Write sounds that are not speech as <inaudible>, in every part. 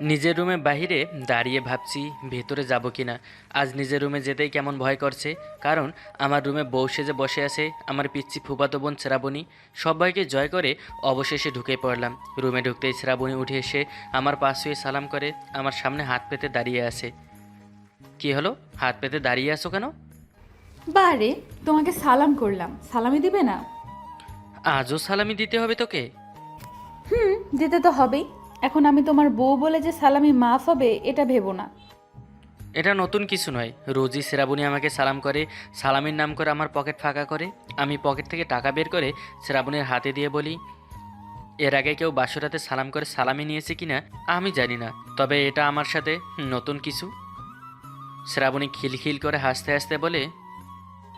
নিজের রুমে বাহিরে দাঁড়িয়ে ভাবছি ভেতরে যাব কি না। আজ নিজের রুমে যেতেই কেমন ভয় করছে। কারণ আমার রুমে বউ সেজে বসে আছে আমার পিচ্ছি ফুপাতো বোন শ্রাবণী। সবাইকে জয় করে অবশেষে ঢুকে পড়লাম। রুমে ঢুকতেই শ্রাবণী উঠে এসে আমার পাশ হয়ে সালাম করে আমার সামনে হাত পেতে দাঁড়িয়ে আছে। কি হলো? হাত পেতে দাঁড়িয়ে আছো কেন? বারে তোমাকে সালাম করলাম। সালামি দিবে না? আজও সালামি দিতে হবে তোকে? হুম দিতে তো হবেই। এখন আমি তোমার বউ বলে যে সালামি মাফ হবে এটা ভেবো না। এটা নতুন কিছু নয়। রোজই শ্রাবণী আমাকে সালাম করে সালামির নাম করে আমার পকেট ফাঁকা করে। আমি পকেট থেকে টাকা বের করে শ্রাবণীর হাতে দিয়ে বলি এর আগে কেউ বাসরাতে সালাম করে সালামি নিয়েছে কিনা আমি জানি না। তবে এটা আমার সাথে নতুন কিছু। শ্রাবণী খিলখিল করে হাসতে হাসতে বলে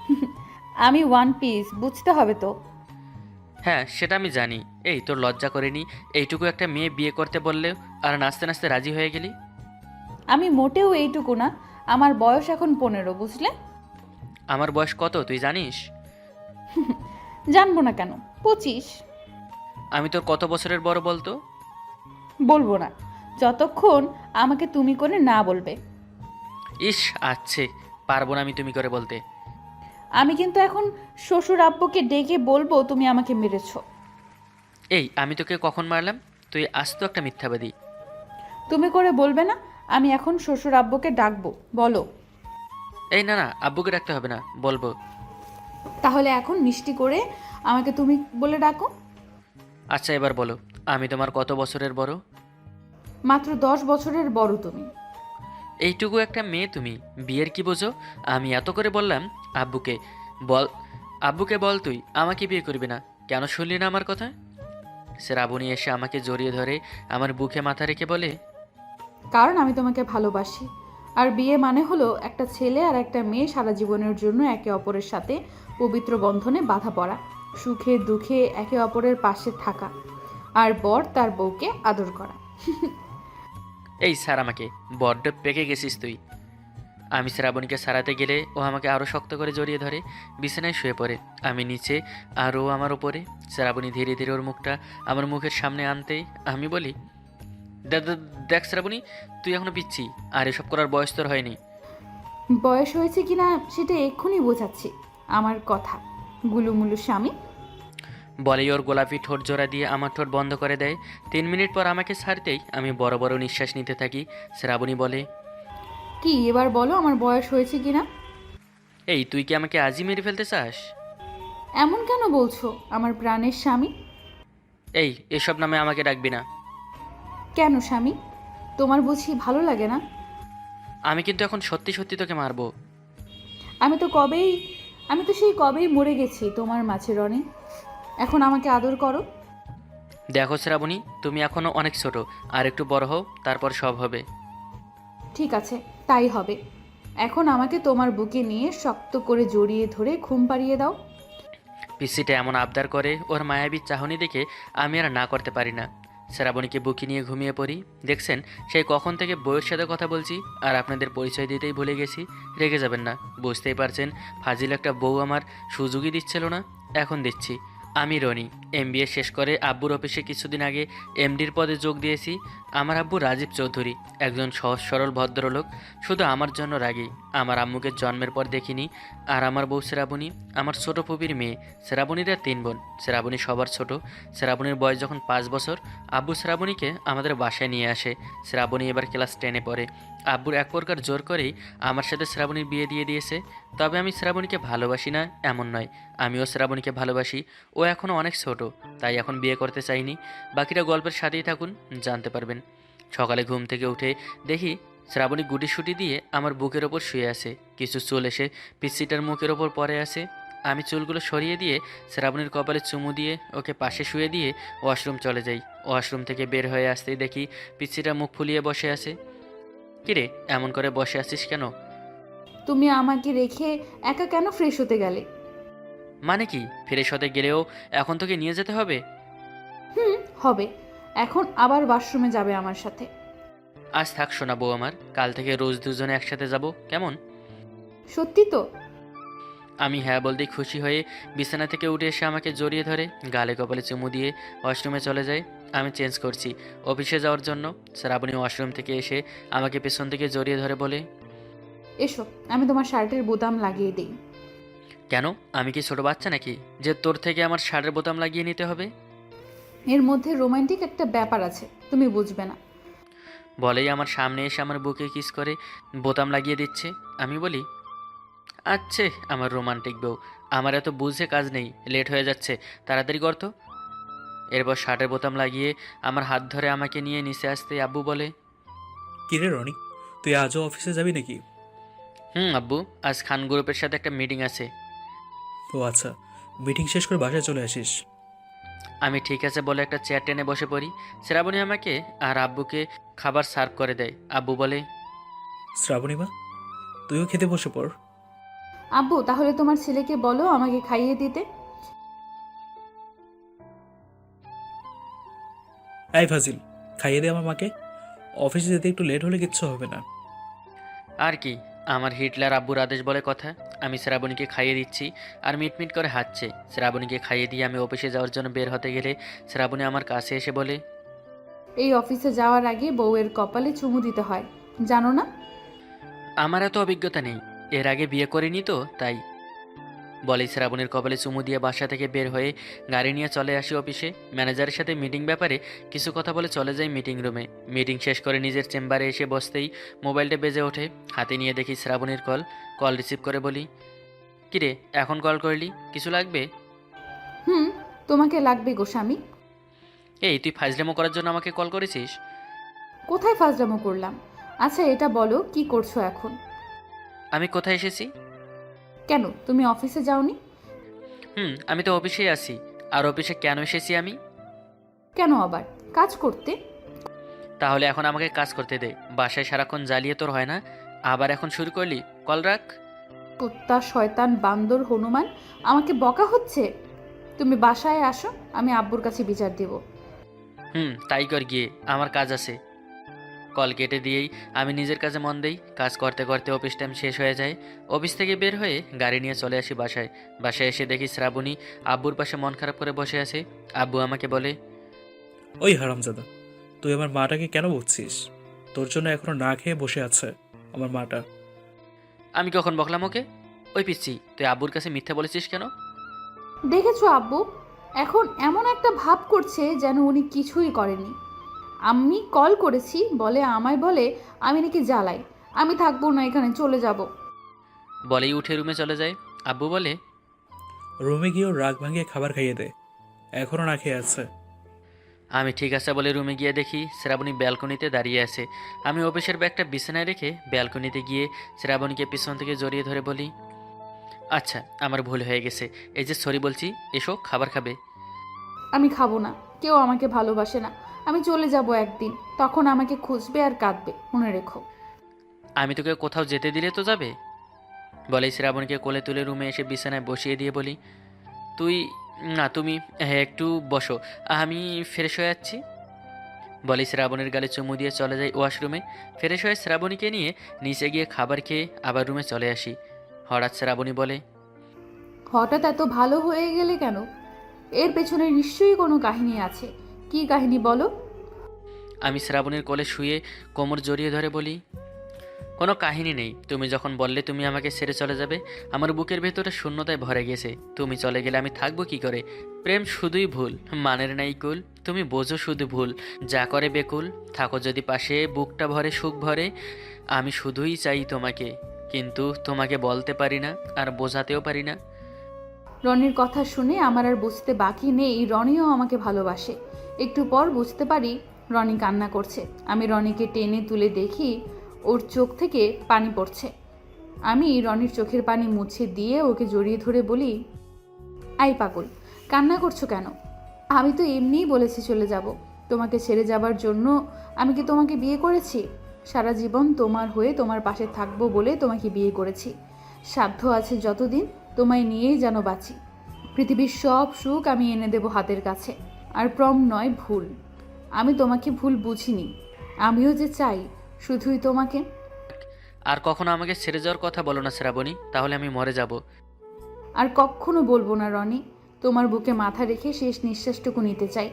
<laughs> আমি ওয়ান পিস বুঝতে হবে তো। হ্যাঁ সেটা আমি জানি। এই তোর লজ্জা করেনি? এইটুকু একটা মেয়ে বিয়ে করতে বললে আর নাচতে নাচতে রাজি হয়ে গেলি? আমি মোটেও এইটুকু না। আমার বয়স এখন পনেরো বুঝলে? আমার বয়স কত তুই জানিস? <laughs> জানব না কেন? পঁচিশ। আমি তোর কত বছরের বড় বলতো? বলব না। যতক্ষণ আমাকে তুমি করে না বলবে। ইস আচ্ছে। পারব না আমি তুমি করে বলতে। আমি কিন্তু এখন শ্বশুর আব্বুকে ডেকে বলব তুমি আমাকে মেরেছো। এই আমি তোকে কখন মারলাম? তুই আস্ত একটা মিথ্যাবাদী। তুমি করে বলবে না আমি এখন শ্বশুর আব্বুকে ডাকবো বলো। এই না না আব্বুকে ডাকতে হবে না বলব। তাহলে এখন মিষ্টি করে আমাকে তুমি বলে ডাকো। আচ্ছা এবার বলো আমি তোমার কত বছরের বড়? মাত্র দশ বছরের বড় তুমি। এইটুকু একটা মেয়ে তুমি, বিয়ের কি বোঝো? আমি এত করে বললাম, আব্বুকে, বল আব্বুকে বল তুই, আমাকে বিয়ে করবি না। কেন শুনলি না আমার কথা? সে শ্রাবণী এসে আমাকে জড়িয়ে ধরে আমার বুকে মাথা রেখে বলে, কারণ আমি তোমাকে ভালোবাসি। আর বিয়ে মানে হলো একটা ছেলে আর একটা মেয়ে সারা জীবনের জন্য একে অপরের সাথে পবিত্র বন্ধনে বাধা পড়া, সুখে দুঃখে একে অপরের পাশে থাকা, আর বর তার বউকে আদর করা। <laughs> এই স্যার আমাকে, বড্ড পেকে গেছিস তুই। আমি শ্রাবণীকে সারাতে গেলে ও আমাকে আরও শক্ত করে জড়িয়ে ধরে, বিছানায় শুয়ে পড়ে। আমি নিচে আর ও আমার ওপরে শ্রাবণী ধীরে ধীরে ওর মুখটা আমার মুখের সামনে আনতেই আমি বলি, "দে- দে- দেখ শ্রাবণী, তুই এখনও পিচ্ছি, আর এসব করার বয়স তোর হয়নি। বয়স হয়েছে কিনা সেটা এক্ষুনি বোঝাচ্ছি, আমার কথা। গুলুমুলু স্বামী বলেই ওর গোলাপি ঠোঁট জোড়া দিয়ে আমার ঠোঁট বন্ধ করে দেয়। তিন মিনিট পর আমাকে ছাড়তেই আমি বড় বড় নিঃশ্বাস নিতে থাকি। শ্রাবণী বলে কি এবার বলো আমার বয়স হয়েছে কিনা? এই তুই কি আমাকে আজই মেরে ফেলতে চাস? এমন কেন বলছো? আমার প্রাণের স্বামী? এই এসব নামে আমাকে ডাকবি না। কেন স্বামী? তোমার বুঝি ভালো লাগে না? আমি কিন্তু এখন সত্যি সত্যি তোকে মারবো। আমি তো কবেই আমি তো সেই কবেই মরে গেছি তোমার মাছের রনে। এখন আমাকে আদর করো। দেখো শ্রাবণী তুমি এখনও অনেক ছোট। আর একটু বড় হও তারপর সব হবে। ঠিক আছে তাই হবে। এখন আমাকে তোমার বুকে নিয়ে শক্ত করে জড়িয়ে ধরে ঘুম পাড়িয়ে দাও। পিসিটা এমন আবদার করে ওর মায়াবী চাহনি দেখে আমি আর না করতে পারি না। শ্রাবণীকে বুকি নিয়ে ঘুমিয়ে পড়ি। দেখছেন সেই কখন থেকে বইয়ের সাথে কথা বলছি আর আপনাদের পরিচয় দিতেই ভুলে গেছি। রেগে যাবেন না। বুঝতেই পারছেন ফাজিল একটা বউ আমার সুযোগই দিচ্ছিল না। এখন দিচ্ছি। আমি রনি। এমবিএ শেষ করে আব্বুর অফিসে কিছুদিন আগে এমডির পদে যোগ দিয়েছি। আমার আব্বু রাজীব চৌধুরী, একজন সহজ সরল ভদ্রলোক, শুধু আমার জন্য রাগী। আমার আম্মুকে জন্মের পর দেখিনি, আর আমার বউ শ্রাবণী আমার ছোট পুবির মেয়ে শ্রাবণীরা তিন বোন। শ্রাবণী সবার ছোট শ্রাবণীর বয়স যখন পাঁচ বছর, আব্বু শ্রাবণীকে আমাদের বাসায় নিয়ে আসে। শ্রাবণী এবার ক্লাস টেনে পড়ে। আব্বুর এক প্রকার জোর করেই আমার সাথে শ্রাবণীর বিয়ে দিয়ে দিয়েছে। তবে আমি শ্রাবণীকে ভালোবাসি না, এমন নয়। আমিও শ্রাবণীকে ভালোবাসি। ও এখনও অনেক ছোট, তাই এখন বিয়ে করতে চাইনি। বাকিরা গল্পের সাথেই থাকুন, জানতে পারবেন। সকালে ঘুম থেকে উঠে দেখি শ্রাবণী গুটিসুটি দিয়ে আমার বুকের ওপর শুয়ে আছে। কিছু চুল এসে পিসিটার মুখের ওপর পরে আছে। আমি চুলগুলো সরিয়ে দিয়ে শ্রাবণীর কপালে চুমু দিয়ে ওকে পাশে শুয়ে দিয়ে ওয়াশরুম চলে যাই। ওয়াশরুম থেকে বের হয়ে আসতেই দেখি পিসিটা মুখ ফুলিয়ে বসে আছে। কিরে এমন করে বসে আছিস কেন? তুমি আমাকে রেখে একা কেন ফ্রেশ হতে গেলে? মানে কি? ফ্রেশ হতে গেলেও এখন তোকে নিয়ে যেতে হবে? হুম হবে। এখন আবার ওয়াশরুমে যাবে আমার সাথে। আজ থাক শোনাবো আমার কাল থেকে রোজ দুজনে একসাথে যাব কেমন? সত্যি তো? আমি হ্যাঁ বলতেই খুশি হয়ে বিছানা থেকে উঠে এসে আমাকে জড়িয়ে ধরে গালে কপালে চুমু দিয়ে ওয়াশরুমে চলে যায়। আমি চেঞ্জ করছি অফিসে যাওয়ার জন্য। শ্রাবণী ওয়াশরুম থেকে এসে আমাকে পেছন থেকে জড়িয়ে ধরে বলে। এসো আমি তোমার শার্টের বোতাম লাগিয়ে দিই। কেন? আমি কি ছোট বাচ্চা নাকি? যে তোর থেকে আমার শার্টের বোতাম লাগিয়ে নিতে হবে? এর মধ্যে রোমান্টিক একটা ব্যাপার আছে তুমি বুঝবে না। বলেই আমার সামনে এসে আমার বুকে কিস করে বোতাম লাগিয়ে দিচ্ছে। আমি বলি আচ্ছে আমার রোমান্টিক বউ আমার এত বুঝে কাজ নেই লেট হয়ে যাচ্ছে তাড়াতাড়ি কর তো। এরপর শার্টের বোতাম লাগিয়ে আমার হাত ধরে আমাকে নিয়ে নিচে আসতে আব্বু বলে কিরে রনি তুই আজও অফিসে যাবি নাকি? হুম আব্বু আজ খান গ্রুপের সাথে একটা মিটিং আছে। ও আচ্ছা মিটিং শেষ করে বাসায় চলে আসিস। আমি ঠিক আছে বলে একটা চেয়ার টেনে বসে পড়ি। শ্রাবণী আমাকে আর আব্বুকে খাবার সার্ভ করে দেয়। আব্বু বলে শ্রাবণীমা তুইও খেতে বসে পড়। আব্বু তাহলে তোমার ছেলেকে বলো আমাকে খাইয়ে দিতে। এই ফাজিল খাইয়ে দে আমার মাকে। অফিসে যেতে একটু লেট হলে কিচ্ছু হবে না। আর কি আমার হিটলার আব্বুর আদেশ বলে কথা। আমি শ্রাবণীকে খাইয়ে দিচ্ছি আর মিটমিট করে হাঁটছে। শ্রাবণীকে খাইয়ে দিয়ে আমি অফিসে যাওয়ার জন্য বের হতে গেলে শ্রাবণী আমার কাছে এসে বলে এই অফিসে যাওয়ার আগে বউয়ের কপালে চুমু দিতে হয়। জানো না? আমার এত অভিজ্ঞতা নেই। এর আগে বিয়ে করিনি তো তাই বলে শ্রাবণের কপালে চুমু দিয়ে বাসা থেকে বের হয়ে গাড়ি নিয়ে চলে আসি অফিসে। ম্যানেজারের সাথে মিটিং ব্যাপারে কিছু কথা বলে চলে যাই মিটিং রুমে। মিটিং শেষ করে নিজের চেম্বারে এসে বসতেই মোবাইলটা বেজে ওঠে। হাতে নিয়ে দেখি শ্রাবণের কল। কল রিসিভ করে বলি কিরে এখন কল করলি? কিছু লাগবে? হুম তোমাকে লাগবে গোস্বামী এই তুই ফাইজলামো করার জন্য আমাকে কল করেছিস? কোথায় ফাজলামো করলাম? আচ্ছা এটা বলো কি করছ এখন? আমি কোথায় এসেছি? কেন? তুমি অফিসে যাওনি? হুম আমি তো অফিসেই আছি। আর অফিসে কেন এসেছি আমি? কেন আবার? কাজ করতে? তাহলে এখন আমাকে কাজ করতে দে। বাসায় সারাক্ষণ জ্বালিয়ে তোর হয় না? আবার এখন শুরু করলি? কল রাখ। কুত্তা শয়তান বান্দর হনুমান আমাকে বকা হচ্ছে? তুমি বাসায় আসো আমি আব্বুর কাছে বিচার দেব। হুম তাই কর গিয়ে। আমার কাজ আছে। কল কেটে দিয়েই আমি নিজের কাছে মন দেই। কাজ করতে করতে অফিস টাইম শেষ হয়ে যায়। অফিস থেকে বের হয়ে গাড়ি নিয়ে চলে আসি বাসায়। বাসায় এসে দেখি শ্রাবণী আব্বুর পাশে মন খারাপ করে বসে আছে। আব্বু আমাকে বলে ওই হারামজাদা তুই আমার মাটাকে কেন বুঝছিস তোর জন্য এখনও না খেয়ে বসে আছে আমার মাটা। আমি কখন বকলাম ওকে? ওই পিচ্ছি তুই আব্বুর কাছে মিথ্যা বলেছিস কেন? দেখেছ আব্বু এখন এমন একটা ভাব করছে যেন উনি কিছুই করেনি আমি কল করেছি। বলে আমায় বলে আমি নাকি জ্বালাই। আমি থাকব না এখানে চলে যাব। বলেই উঠে রুমে চলে যায়। আব্বু বলে রুমে গিয়েও রাগ ভাঙিয়ে খাবার খাইয়ে দে। এখনও না খেয়ে আছে। আমি ঠিক আছে বলে রুমে গিয়ে দেখি শ্রাবণী ব্যালকনিতে দাঁড়িয়ে আছে। আমি অফিসের ব্যাগটা বিছানায় রেখে ব্যালকনিতে গিয়ে শ্রাবণীকে পিছন থেকে জড়িয়ে ধরে বলি আচ্ছা আমার ভুল হয়ে গেছে। এই যে সরি বলছি এসো খাবার খাবে। আমি খাব না। কেউ আমাকে ভালোবাসে না। আমি চলে যাব একদিন। তখন আমাকে খুঁজবে আর কাঁদবে। মনে রেখো। আমি তোকে কোথাও যেতে দিলে তো যাবে? বলে শ্রাবণীকে কোলে তুলে রুমে এসে বিছানায় বসিয়ে দিয়ে বলি তুই না তুমি হ্যাঁ একটু বসো। আমি ফ্রেশ হয়ে যাচ্ছি। বলে শ্রাবণের গালে চুমু দিয়ে চলে যাই ওয়াশরুমে। ফ্রেশ হয়ে শ্রাবণীকে নিয়ে নিচে গিয়ে খাবার খেয়ে আবার রুমে চলে আসি। হঠাৎ শ্রাবণী বলে হঠাৎ এত ভালো হয়ে গেলে কেন? এর পেছনে নিশ্চয়ই কোনো কাহিনী আছে। কি কাহিনী বলো? আমি শ্রাবণীর কোলে শুয়ে কোমর জড়িয়ে ধরে বলি, কোনো কাহিনী নেই। তুমি যখন বললে তুমি আমাকে ছেড়ে চলে যাবে, আমার বুকের ভেতরে শূন্যতায় ভরে গেছে। তুমি চলে গেলে আমি থাকব কি করে? প্রেম শুধুই ভুল, মানের নাই কুল। তুমি বোঝো শুধু ভুল, যা করে বেকুল। থাকো যদি পাশে, বুকটা ভরে, সুখ ভরে, আমি শুধুই চাই তোমাকে। কিন্তু তোমাকে বলতে পারি না, আর বোঝাতেও পারি না। রনির কথা শুনে আমার আর বুঝতে বাকি নেই। রনিও আমাকে ভালোবাসে। একটু পর বুঝতে পারি রনি কান্না করছে। আমি রনিকে টেনে তুলে দেখি ওর চোখ থেকে পানি পড়ছে। আমি রনির চোখের পানি মুছে দিয়ে ওকে জড়িয়ে ধরে বলি আই পাগল, কান্না করছ কেন? আমি তো এমনিই বলেছি চলে যাব। তোমাকে ছেড়ে যাবার জন্য আমি কি তোমাকে বিয়ে করেছি? সারা জীবন তোমার হয়ে তোমার পাশে থাকব বলে তোমাকে বিয়ে করেছি। সাধ্য আছে যতদিন তোমায় নিয়েই যেন বাঁচি। পৃথিবীর সব সুখ আমি এনে দেব হাতের কাছে। আর প্রম নয়, ভুল। আমি তোমাকে ভুল বুঝিনি। আমিও যে চাই শুধুই তোমাকে। আর কখনো আমাকে ছেড়ে যাওয়ার কথা বলো না শ্রাবণী তাহলে আমি মরে যাব। আর কখনো বলব না রনি তোমার বুকে মাথা রেখে শেষ নিঃশ্বাসটুকু নিতে চাই।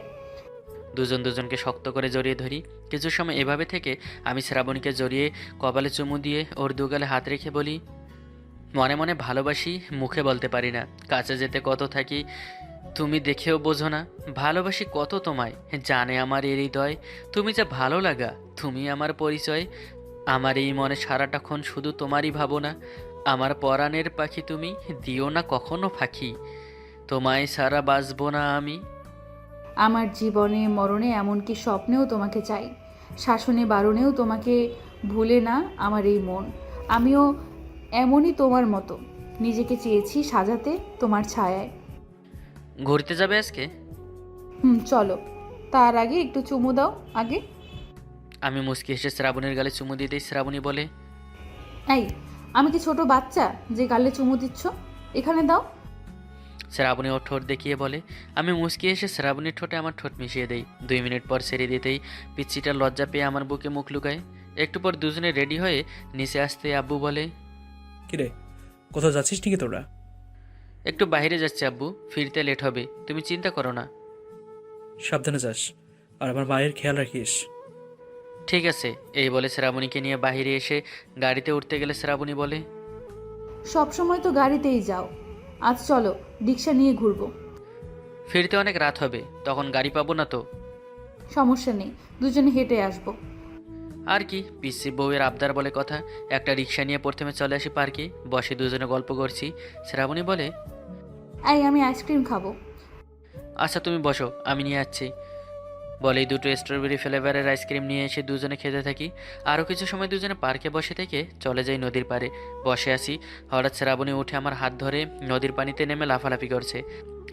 দুজন দুজনকে শক্ত করে জড়িয়ে ধরি। কিছু সময় এভাবে থেকে আমি শ্রাবণীকে জড়িয়ে কপালে চুমু দিয়ে ওর দুগালে হাত রেখে বলি মনে মনে ভালোবাসি মুখে বলতে পারি না। কাছে যেতে কত থাকি তুমি দেখেও বোঝো না, ভালোবাসি কত তোমায়, জানে আমার এই হৃদয়, তুমি যা ভালো লাগা, তুমি আমার পরিচয়, আমার এই মনে সারাটাক্ষণ শুধু তোমারই ভাবনা, আমার পরাণের পাখি তুমি, দিও না কখনো ফাঁকি, তোমায় সারা বাঁচবো না আমি। আমার জীবনে, মরণে এমনকি স্বপ্নেও তোমাকে চাই, শাসনে, বারণেও তোমাকে ভুলে না আমার এই মন, আমিও এমনই তোমার মতো, নিজেকে চেয়েছি সাজাতে তোমার ছায়ায়। ঘুরতে যাবে আজকে? হুম চলো। তার আগে একটু চুমু দাও আগে। আমি মুসকি হেসে শ্রাবণীর গালে চুমু দিয়ে দিতেই শ্রাবণী বলে। এই আমি কি ছোট বাচ্চা যে গালে চুমু দিচ্ছ? এখানে দাও। শ্রাবণী ওর ঠোঁট দেখিয়ে বলে আমি মুসকি এসে শ্রাবণীর ঠোঁটে আমার ঠোঁট মিশিয়ে দেই। দুই মিনিট পর ছেড়ে দিতেই পিচ্ছিটা লজ্জা পেয়ে আমার বুকে মুখ লুকায়। একটু পর দুজনে রেডি হয়ে নিচে আসতে আব্বু বলে কিরে কোথাও যাচ্ছিস নাকি তোরা? একটু বাইরে যাচ্ছে আব্বু। ফিরতে লেট হবে। তুমি চিন্তা করো না। সাবধানে যাস। আর আমার মায়ের খেয়াল রাখিস। ঠিক আছে। এই বলে শ্রাবণীকে নিয়ে বাইরে এসে গাড়িতে উঠতে গেলে শ্রাবণী বলে সব সময় তো গাড়িতেই যাও। আজ চলো রিক্সা নিয়ে ঘুরবো। ফিরতে অনেক রাত হবে। তখন গাড়ি পাবো না তো? সমস্যা নেই। দুজনে হেঁটে আসব। আর কি পিসি বউয়ের আবদার বলে কথা। একটা রিক্সা নিয়ে প্রথমে চলে আসি পার্কে। বসে দুজনে গল্প করছি। শ্রাবণী বলে এই, আমি আইসক্রিম খাব। আচ্ছা তুমি বসো, আমি নিয়ে আসছি। বলেই দুটো স্ট্রবেরি ফ্লেভারের আইসক্রিম নিয়ে এসে দুজনে খেতে থাকি। আরও কিছু সময় দুজনে পার্কে বসে থেকে চলে যাই নদীর পাড়ে। বসে আসি হঠাৎ শ্রাবণী উঠে আমার হাত ধরে নদীর পানিতে নেমে লাফালাফি করছে।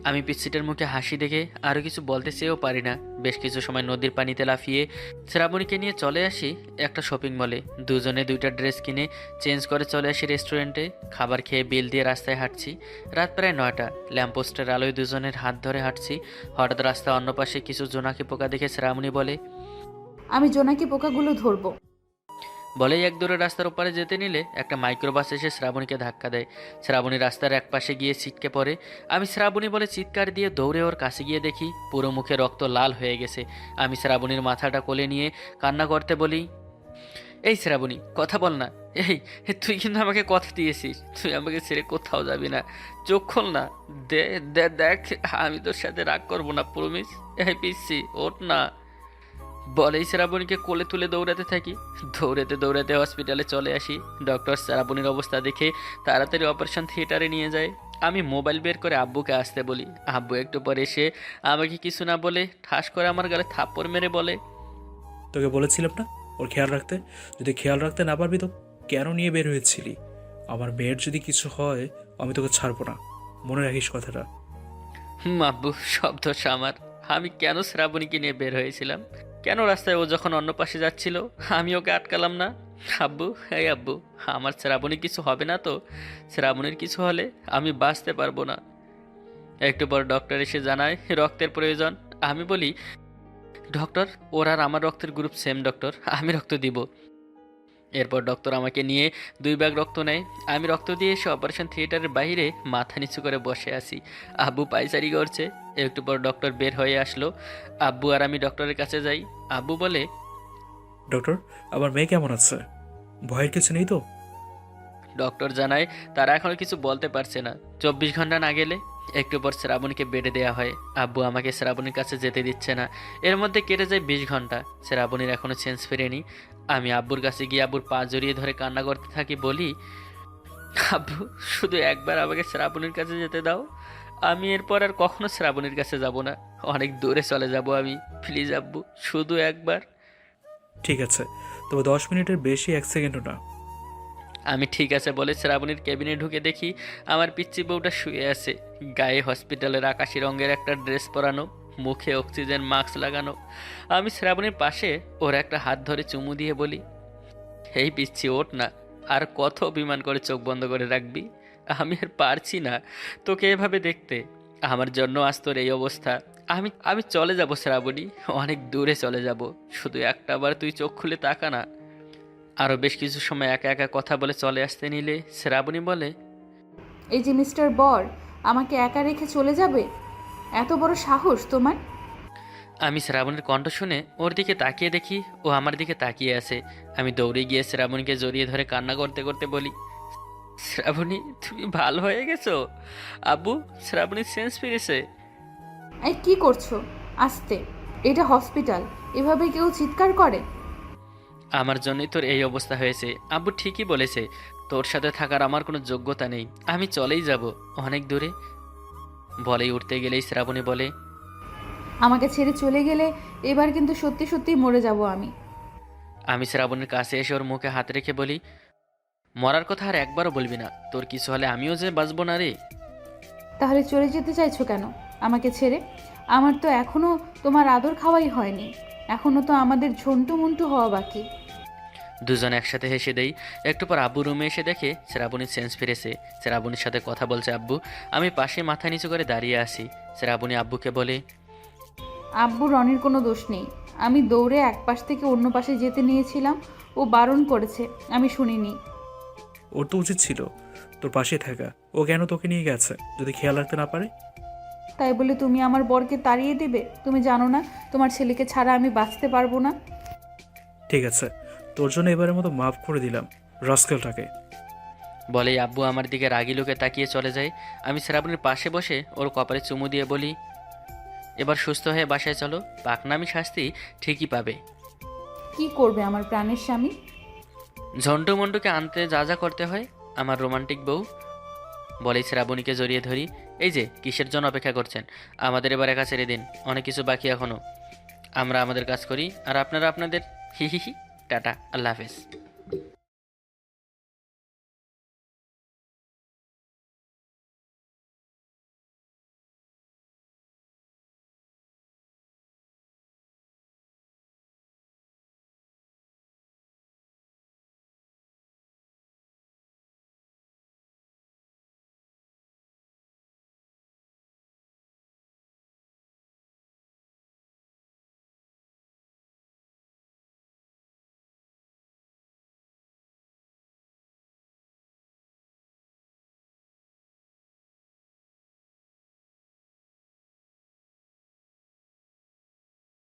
আমি পিচ্ছিটার মুখে হাসি দেখে আরও কিছু বলতে চেয়েও পারি না। বেশ কিছু সময় নদীর পানিতে লাফিয়ে শ্রাবণীকে নিয়ে চলে আসি একটা শপিং মলে দুজনে দুইটা ড্রেস কিনে চেঞ্জ করে চলে আসি রেস্টুরেন্টে খাবার খেয়ে বিল দিয়ে রাস্তায় হাঁটছি। রাত প্রায় নয়টা। ল্যাম্পোস্টের আলোয় দুজনের হাত ধরে হাঁটছি। হঠাৎ রাস্তা অন্য পাশে কিছু জোনাকি পোকা দেখে শ্রাবণী বলে, আমি জোনাকি পোকাগুলো ধরবো। বলেই এক দূরে রাস্তার ওপারে যেতে নিলে একটা মাইক্রোবাস এসে শ্রাবণীকে ধাক্কা দেয়। শ্রাবণী রাস্তার এক পাশে গিয়ে ছিটকে পড়ে। আমি শ্রাবণী বলে চিৎকার দিয়ে দৌড়ে ওর কাছে গিয়ে দেখি, পুরো মুখে রক্ত লাল হয়ে গেছে। আমি শ্রাবণীর মাথাটা কোলে নিয়ে কান্না করতে বলি, এই শ্রাবণী, কথা বল না। এই, তুই কিন্তু আমাকে কথা দিয়েছিস। তুই আমাকে ছেড়ে কোথাও যাবি না। চোখ খোল না। দে, দেখ, আমি তোর সাথে রাগ করব না, প্রমিস। এই পিসি, ওঠ না। বলেই শ্রাবণীকে কোলে তুলে দৌড়াতে থাকি। দৌড়াতে দৌড়াতে হসপিটালে চলে আসি। ডক্টর শ্রাবণীর অবস্থা দেখে তাড়াতাড়ি অপারেশন থিয়েটারে নিয়ে যায়। আমি মোবাইল বের করে আব্বুকে আসতে বলি। আব্বু একটু পরে এসে আমাকে কিছু না বলে ঠাস করে আমার গালে থাপ্পড় মেরে বলে তোকে বলেছিলাম না ওর খেয়াল রাখতে? যদি খেয়াল রাখতে না পারবি তো কেন নিয়ে বের হয়েছিলি? আমার মেয়ের যদি কিছু হয় আমি তোকে ছাড়বো না। মনে রাখিস কথাটা। হুম আব্বু সব দোষ আমার। আমি কেন শ্রাবণীকে নিয়ে বের হয়েছিলাম? কেন রাস্তায় ও যখন অন্য পাশে যাচ্ছিল? আমি ওকে আটকালাম না। আব্বু, এই আব্বু, আমার শ্রাবণী কিছু হবে না তো? শ্রাবণীর কিছু হলে আমি বাঁচতে পারব না। একটু পর ডক্টর এসে জানায় রক্তের প্রয়োজন। আমি বলি, ডক্টর, ওর আর আমার রক্তের গ্রুপ সেম, ডক্টর। আমি রক্ত দিব। এরপর ডক্টর আমাকে নিয়ে দুই ব্যাগ রক্ত নেয়। আমি রক্ত দিয়ে এসে অপারেশন থিয়েটারের বাইরে মাথা নিচু করে বসে আছি। আব্বু পাইচারি করছে। একটু পর ডক্টর বের হয়ে আসলো। আব্বু আর আমি ডক্টরের কাছে যাই। আব্বু বলে ডক্টর আমার মেয়ে কেমন আছে? ভয়ের কিছু নেই তো? ডক্টর জানায় তারা এখনও কিছু বলতে পারছে না। চব্বিশ ঘণ্টা না গেলে একটু পর শ্রাবণীকে বেডে দেওয়া হয়। আব্বু আমাকে শ্রাবণীর কাছে যেতে দিচ্ছে না। এর মধ্যে কেটে যায় বিশ ঘণ্টা। শ্রাবণীর এখনও চেঞ্জ ফেরেনি। আমি আব্বুর কাছে গিয়ে আব্বুর পা জড়িয়ে ধরে কান্না করতে থাকি বলি আব্বু শুধু একবার আমাকে শ্রাবণীর কাছে যেতে দাও। আমি এরপর আর কখনো শ্রাবণীর কাছে যাব না। অনেক দূরে চলে যাব আমি। প্লিজ আব্বু শুধু একবার। ঠিক আছে তবে দশ মিনিটের বেশি এক সেকেন্ডও না। আমি ঠিক আছে বলে শ্রাবণীর কেবিনে ঢুকে দেখি আমার পিচ্চি বউটা শুয়ে আছে। গায়ে হসপিটালের আকাশি রঙের একটা ড্রেস পরানো মুখে অক্সিজেন মাস্ক লাগানো। আমি শ্রাবণীর পাশে ওর একটা হাত ধরে চুমু দিয়ে বলি এই পিচ্ছি ওঠ না। আর কত অভিমান করে চোখ বন্ধ করে রাখবি? আমি আর পারছি না। তোকে এভাবে দেখতে। আমার জন্য আজ তোর এই অবস্থা। আমি আমি চলে যাব শ্রাবণী। অনেক দূরে চলে যাব। শুধু একটা বার তুই চোখ খুলে তাকা না। আরও বেশ কিছু সময় একা একা কথা বলে চলে আসতে নিলে শ্রাবণী বলে এই যে মিস্টার বর আমাকে একা রেখে চলে যাবে? এত বড় সাহস তোমার? আমি শ্রাবণের কণ্ঠ শুনে ওর দিকে তাকিয়ে দেখি। ও আমার দিকে তাকিয়ে আছে। আমি দৌড়ে গিয়ে শ্রাবণীকে জড়িয়ে ধরে কান্না করতে করতে বলি শ্রাবণী তুমি ভালো হয়ে গেছো? আব্বু শ্রাবণীর সেন্স ফিরেছে। এই কি করছ? আস্তে। এটা হসপিটাল। এভাবে কেউ চিৎকার করে? আমার জন্যই তোর এই অবস্থা হয়েছে। আব্বু ঠিকই বলেছে তোর সাথে থাকার আমার কোনো যোগ্যতা নেই। আমি চলেই যাব অনেক দূরে। বলেই উঠতে গেলেই শ্রাবণী বলে আমাকে ছেড়ে চলে গেলে এবার কিন্তু সত্যি সত্যি মরে যাব আমি। আমি শ্রাবণের কাছে এসে ওর মুখে হাত রেখে বলি মরার কথা আর একবারও বলবি না। তোর কিছু হলে আমিও যে বাঁচবো না রে। তাহলে চলে যেতে চাইছো কেন? আমাকে ছেড়ে? আমার তো এখনও তোমার আদর খাওয়াই হয়নি। এখনও তো আমাদের ঝন্টু মুন্টু হওয়া বাকি। দুজন একসাথে হেসে দেই। একটু পর আব্বু রুমে এসে দেখে শ্রাবণীর সেন্স ফিরেছে। শ্রাবণীর সাথে কথা বলছে আব্বু। আমি পাশে মাথা নিচু করে দাঁড়িয়ে আছি। শ্রাবণী আব্বুকে বলে আব্বু রনির কোনো দোষ নেই। আমি দৌড়ে এক পাশ থেকে অন্য পাশে যেতে নিয়েছিলাম। ও বারণ করেছে। আমি শুনিনি। ওর তো উচিত ছিল তোর পাশে থাকা। ও কেন তোকে নিয়ে গেছে? যদি খেয়াল রাখতে না পারে? তাই বলে তুমি আমার বরকে তাড়িয়ে দেবে? তুমি জানো না তোমার ছেলেকে ছাড়া আমি বাঁচতে পারব না। ঠিক আছে তোর জন্য এবারের মতো মাফ করে দিলাম রাস্কেলটাকে। বলেই আব্বু আমার দিকে রাগি লোকে তাকিয়ে চলে যায়। আমি শ্রাবণীর পাশে বসে ওর কপালে চুমু দিয়ে বলি এবার সুস্থ হয়ে বাসায় চলো পাকনামি শাস্তি ঠিকই পাবে। কি করবে আমার প্রাণের স্বামী? ঝন্টু মন্টুকে আনতে যা যা করতে হয়, আমার রোমান্টিক বউ। বলেই শ্রাবণীকে জড়িয়ে ধরি। এই যে, কিসের জন্য অপেক্ষা করছেন? আমাদের এবার একা ছেড়ে দিন। অনেক কিছু বাকি এখনও আমরা আমাদের কাজ করি, আর আপনারা আপনাদের। হি হি হি। টাটা। আল্লাহ হাফেজ।